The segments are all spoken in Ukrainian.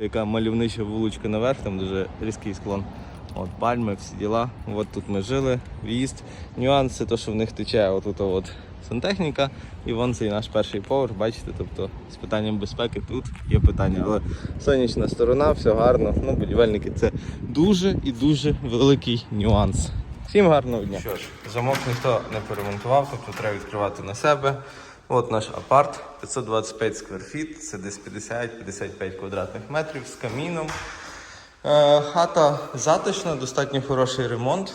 Яка мальовнича вуличка наверх, там дуже різкий склон. От пальми, всі діла. От тут ми жили, в'їзд. Нюанс це те, що в них тече отут от сантехніка. І вон цей наш перший поверх, бачите, тобто з питанням безпеки тут є питання. Але сонячна сторона, все гарно. Ну, будівельники це дуже і дуже великий нюанс. Всім гарного дня. Що ж, замок ніхто не перемонтував, тобто треба відкривати на себе. От наш апарт 525 скверфіт, це десь 50-55 квадратних метрів з каміном. Е, хата затишна, достатньо хороший ремонт.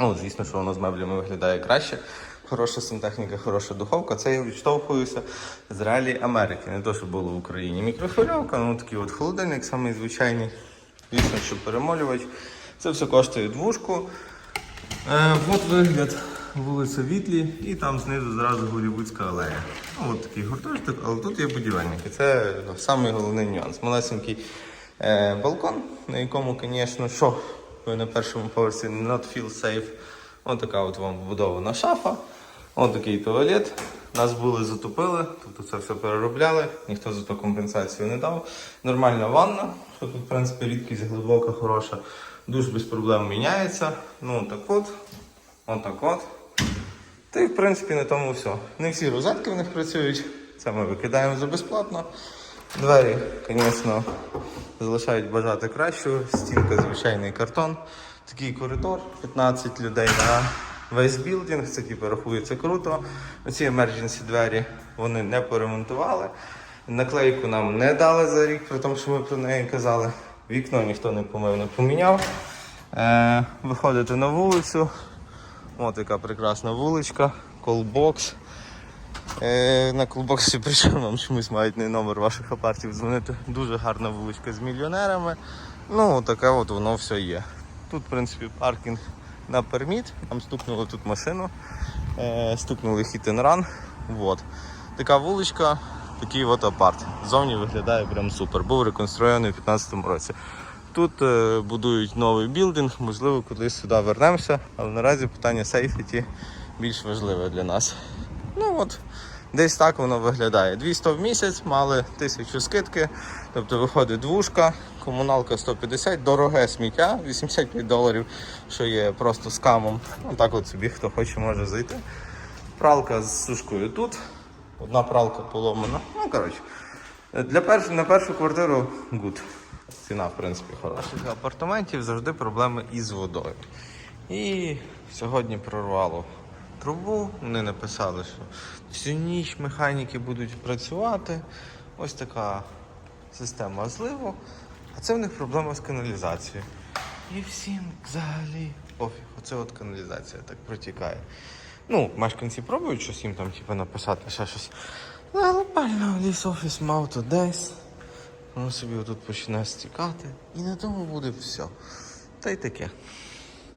Ну, звісно, що воно з меблями виглядає краще. Хороша сантехніка, хороша духовка. Це я відштовхуюся з реалій Америки. Не то, що було в Україні. Мікрохвильовка, ну такий от холодильник, самий звичайний. Звісно, що перемолювач. Це все коштує двушку. Е, от вигляд вулиця Вітлі, і там знизу зразу Голівудська алея. Ну, от такий гуртожиток, але тут є будівельники. Це ну, самий головний нюанс. Малесенький е, балкон, на якому, звісно, що ви на першому поверсі not feel safe. Ось така от вам вбудована шафа. Ось такий туалет. Нас були затопили, тобто це все переробляли, ніхто за то компенсацію не дав. Нормальна ванна, що в принципі, рідкість глибока, хороша. Душ без проблем міняється. Ну так от, отак от. Та й в принципі на тому все. Не всі розетки в них працюють. Це ми викидаємо за безплатно. Двері, звісно, залишають бажати кращого. Стінка звичайний картон. Такий коридор, 15 людей на весь білдинг. Це типу рахується круто. Оці emergency двері вони не поремонтували. Наклейку нам не дали за рік, при тому, що ми про неї казали. Вікно ніхто не помив, не поміняв. Е, виходите на вулицю. Ось яка прекрасна вуличка, колбокс. Е, на колбоксі прийшов вам чомусь мають не номер ваших апартів дзвонити. Дуже гарна вуличка з мільйонерами. Ну, таке от воно все є. Тут, в принципі, паркінг на перміт. Там стукнули тут машину, е, стукнули хіт run. Вот. Така вуличка, такий от апарт. Зовні виглядає прям супер. Був реконструйований у 2015 році. Тут е, будують новий білдинг, можливо, кудись сюди вернемося, але наразі питання сейфіті більш важливе для нас. Ну от, десь так воно виглядає. 200 в місяць, мали 1000 скидки, тобто виходить двушка, комуналка 150, дороге сміття, 85 доларів, що є просто скамом. Отак от собі хто хоче може зайти. Пралка з сушкою тут, одна пралка поломана. Ну, коротше, для перш... на першу квартиру good. Ціна, в принципі, хороша. Для апартаментів завжди проблеми із водою. І сьогодні прорвало трубу. Вони написали, що всю ніч механіки будуть працювати. Ось така система зливу. А це в них проблема з каналізацією. І всім взагалі пофіг. Оце от каналізація так протікає. Ну, мешканці пробують щось їм там типу, написати, ще щось. Ну, глобально ліс офіс мав то десь. Воно собі отут починає стікати. І на тому буде все. Та й таке.